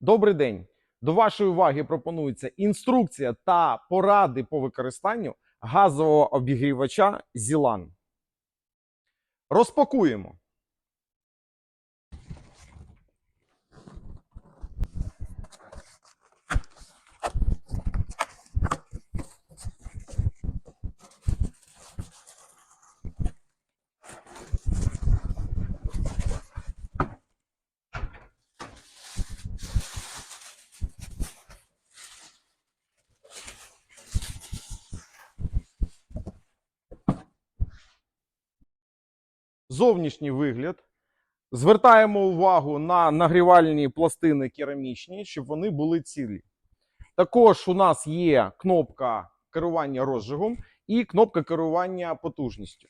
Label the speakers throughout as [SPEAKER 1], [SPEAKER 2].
[SPEAKER 1] Добрий день. До вашої уваги пропонується інструкція та поради по використанню газового обігрівача Зілан. Розпакуємо. Зовнішній вигляд. Звертаємо увагу на нагрівальні пластини керамічні, щоб вони були цілі. Також у нас є кнопка керування розжигом і кнопка керування потужністю.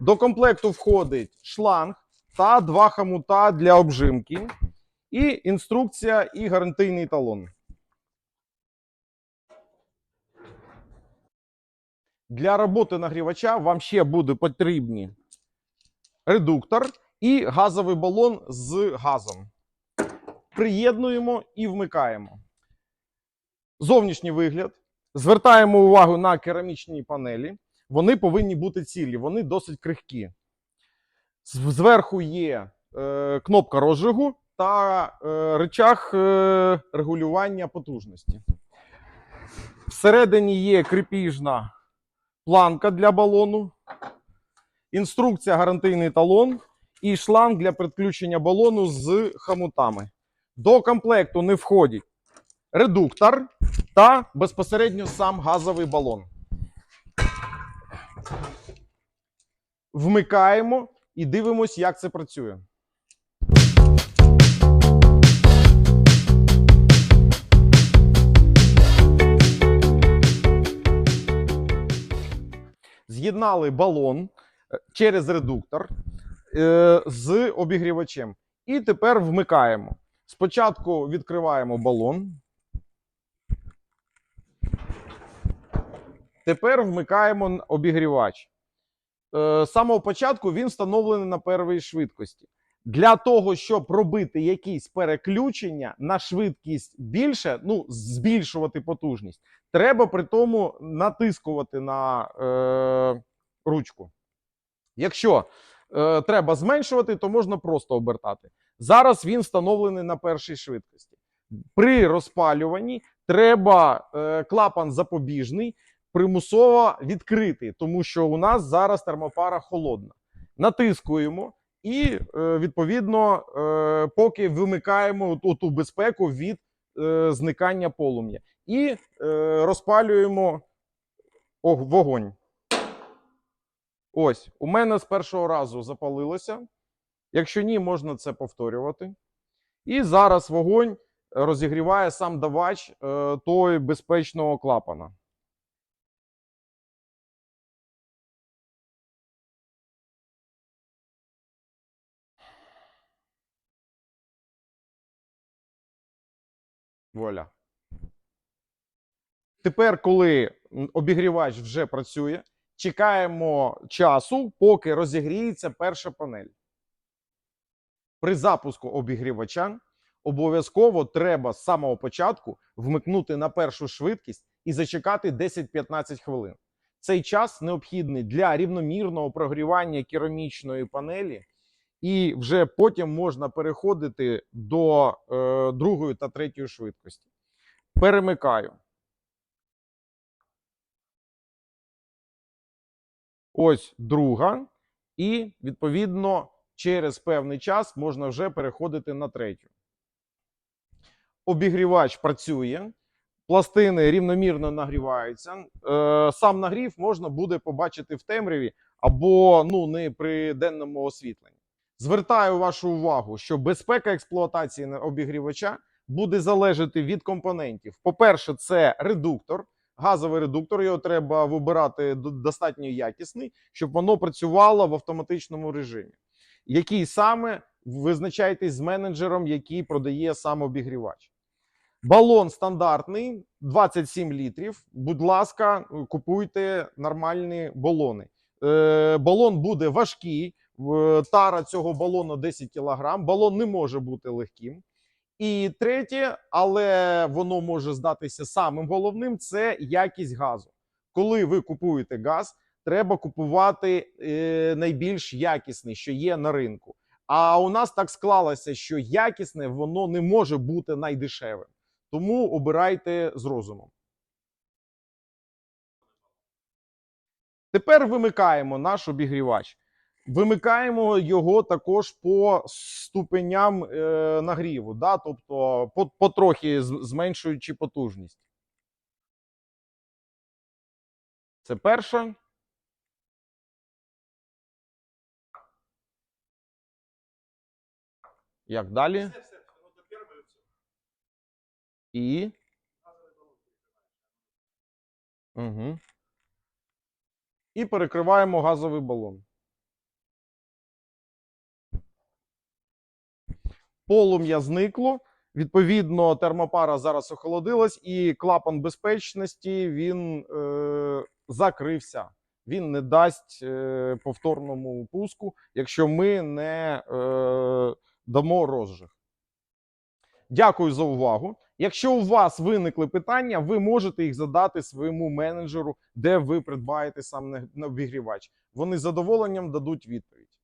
[SPEAKER 1] До комплекту входить шланг та два хамута для обжимки, і інструкція і гарантийний талон. Для роботи нагрівача вам ще буде потрібні редуктор і газовий балон з газом. Приєднуємо і вмикаємо. Зовнішній вигляд. Звертаємо увагу на керамічні панелі. Вони повинні бути цілі, вони досить крихкі. Зверху є е, кнопка розжигу та е, рычаг е, регулювання потужності. Всередині є крепіжна планка для балону, інструкція гарантийний талон і шланг для підключення балону з хамутами. До комплекту не входить редуктор та безпосередньо сам газовий балон. Вмикаємо і дивимось, як це працює. З'єднали балон е, через редуктор е, з обігрівачем. І тепер вмикаємо. Спочатку відкриваємо балон. Тепер вмикаємо обігрівач. Е, З самого початку він встановлений на першій швидкості. Для того, щоб робити якісь переключення на швидкість більше, ну, збільшувати потужність, треба при тому натискувати на е, ручку. Якщо е, треба зменшувати, то можна просто обертати. Зараз він встановлений на першій швидкості. При розпалюванні треба е, клапан запобіжний примусово відкрити, тому що у нас зараз термопара холодна. Натискуємо і, е, відповідно, е, поки вимикаємо ту, безпеку від е, зникання полум'я. І е, розпалюємо вогонь. Ось, у мене з першого разу запалилося. Якщо ні, можна це повторювати. І зараз вогонь розігріває сам давач е, той безпечного клапана. Вуаля. Тепер, коли обігрівач вже працює, чекаємо часу, поки розігріється перша панель. При запуску обігрівача обов'язково треба з самого початку вмикнути на першу швидкість і зачекати 10-15 хвилин. Цей час необхідний для рівномірного прогрівання керамічної панелі, і вже потім можна переходити до е, другої та третьої швидкості. Перемикаю. Ось друга, і відповідно через певний час можна вже переходити на третю. Обігрівач працює, пластини рівномірно нагріваються. Е, сам нагрів можна буде побачити в темряві або ну, не при денному освітленні. Звертаю вашу увагу, що безпека експлуатації обігрівача буде залежати від компонентів. По-перше, це редуктор, газовий редуктор. Його треба вибирати достатньо якісний, щоб воно працювало в автоматичному режимі. Який саме визначайтесь з менеджером, який продає сам обігрівач. Балон стандартний 27 літрів. Будь ласка, купуйте нормальні балони. Е, балон буде важкий. Тара цього балону 10 кг. Балон не може бути легким. І третє, але воно може здатися самим головним, це якість газу. Коли ви купуєте газ, треба купувати е, найбільш якісний, що є на ринку. А у нас так склалося, що якісне воно не може бути найдешевим. Тому обирайте з розумом. Тепер вимикаємо наш обігрівач. Вимикаємо його також по ступеням е, нагріву, да? тобто по, потрохи зменшуючи потужність. Це перше. Як далі? І. Угу. І перекриваємо газовий балон. Полум'я зникло. Відповідно, термопара зараз охолодилась, і клапан безпечності він е, закрився. Він не дасть е, повторному пуску, якщо ми не е, дамо розжиг. Дякую за увагу. Якщо у вас виникли питання, ви можете їх задати своєму менеджеру, де ви придбаєте сам обігрівач. Вони з задоволенням дадуть відповідь.